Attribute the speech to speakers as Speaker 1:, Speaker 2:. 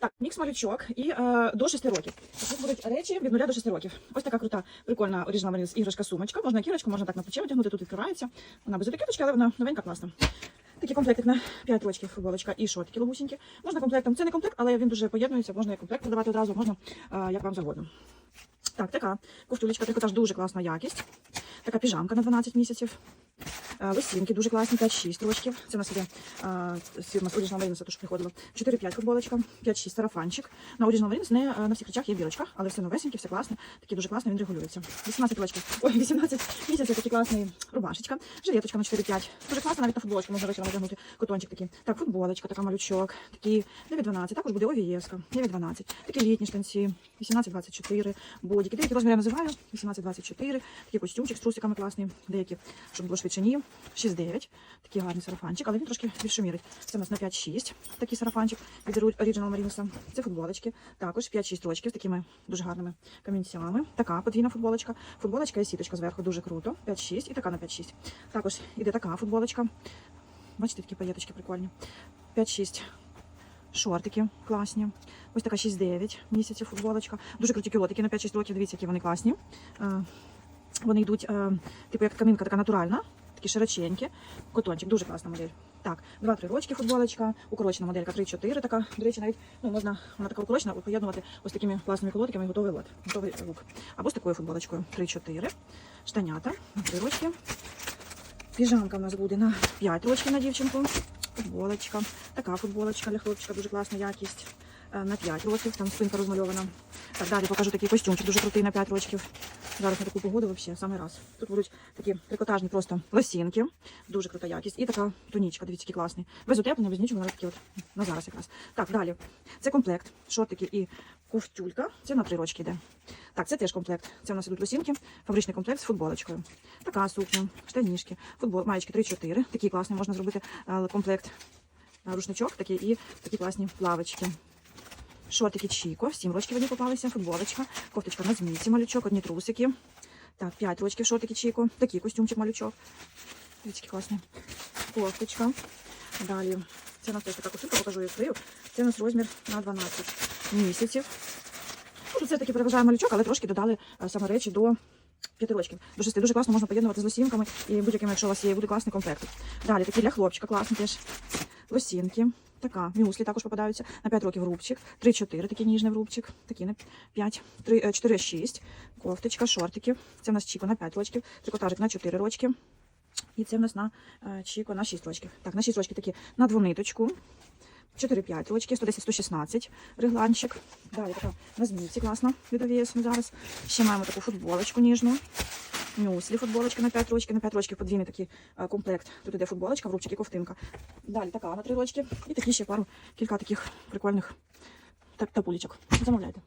Speaker 1: Так, мікс малючок і е, до 6 років. Тут будуть речі від 0 до 6 років. Ось така крута, прикольна Marines іграшка сумочка. Можна кірочку, можна так на плече витягнути, тут відкривається. Вона без етикеточки, але вона новенька, класна. Такий комплектик на 5 років футболочка і шортики лобусінькі. Можна комплектом. Це не комплект, але він дуже поєднується. Можна і комплект продавати одразу, можна е, як вам завгодно. Так, така ковтулечка, трикотаж дуже класна якість. Така піжамка на 12 місяців. Е, дуже класні, 5-6 рочків. Це у нас іде е, з фірми Original Marines, то приходило. 4-5 футболочка, 5-6 сарафанчик. На Original Marines не на всіх речах є бірочка, але все новесеньке, все класне. Такі дуже класно, він регулюється. 18 рочків, ой, 18 місяців, такий класний рубашечка. Жилеточка на 4-5. Дуже класно, навіть на футболочку можна вечором одягнути. Котончик такий. Так, футболочка, така малючок. Такі 9-12. Також буде овієска. 9-12. Такі літні штанці. 18-24. Бодіки. Деякі розміри я називаю. 18-24. Такий костюмчик з трусиками класний. Деякі, щоб було швидше ні. 6-9. Такий гарний сарафанчик, але він трошки більше мірить. Це у нас на 5-6. Такий сарафанчик від Original Marines. Це футболочки. Також 5-6 рочків з такими дуже гарними камінцями. Така подвійна футболочка. Футболочка і сіточка зверху дуже круто. 5-6 і така на 5-6. Також іде така футболочка. Бачите, такі паєточки прикольні. 5-6. Шортики класні. Ось така 6-9 місяців футболочка. Дуже круті кілотики на 5-6 років. Дивіться, які вони класні. Е, Вони йдуть, е, типу, як тканинка така натуральна, такі широченькі. Котончик, дуже класна модель. Так, 2-3 рочки футболочка, укорочена моделька 3-4 така. До речі, навіть ну, можна, вона така укорочена, поєднувати ось такими класними колотиками і готовий лот, готовий лук. Або з такою футболочкою 3-4. Штанята, 3 рочки. Піжамка в нас буде на 5 рочків на дівчинку. Футболочка. Така футболочка для хлопчика, дуже класна якість. Е, На 5 років, там спинка розмальована. Так, далі покажу такий костюмчик, дуже крутий на 5 років. Зараз на таку погоду взагалі саме раз. Тут будуть такі трикотажні просто лосінки, дуже крута якість. І така тонічка, дивіться, який класний. Без утеплення, без нічого, навіть такі от на зараз якраз. Так, далі. Це комплект. Шортики і ковтюлька. Це на 3 рочки йде. Так, це теж комплект. Це у нас ідуть лосінки, фабричний комплект з футболочкою. Така сукня, штанішки, футбол, маєчки 3-4. Такі класні, можна зробити е, комплект е, рушничок такий і такі класні плавочки. Шортики Чіко, 7 рочків одні попалися, футболочка, кофточка на змійці, малючок, одні трусики. Так, 5 рочків шортики Чіко, такий костюмчик малючок. Дивіться, класний. Кофточка. Далі. Це у нас теж така косинка, покажу її свою. Це у нас розмір на 12 місяців. Ну, Це таки переважає малючок, але трошки додали е, саме речі до 5 рочків. До 6 дуже класно можна поєднувати з лосінками і будь-якими, якщо у вас є, буде класний комплект. Далі такі для хлопчика класні теж. Лосінки. Така, мюслі також попадаються. На 5 років рубчик. 3-4, такий ніжний рубчик. Такі на 5, 3, 4-6. Кофточка, шортики. Це в нас Чіко на 5 рочків. Трикотажик на 4 рочки. І це в нас на е, Чіко на 6 рочків. Так, на 6 рочків такі на двониточку. 4-5 рочки, 110-116 регланчик. Далі така на змійці класна від Овєсу зараз. Ще маємо таку футболочку ніжну. Мюслі футболочка на 5 рочків, на 5 рочків подвійний такий е, комплект. Тут іде футболочка, в рубчик і ковтинка. Далі така на 3 рочки. І такі ще пару, кілька таких прикольних тапулечок. Замовляйте.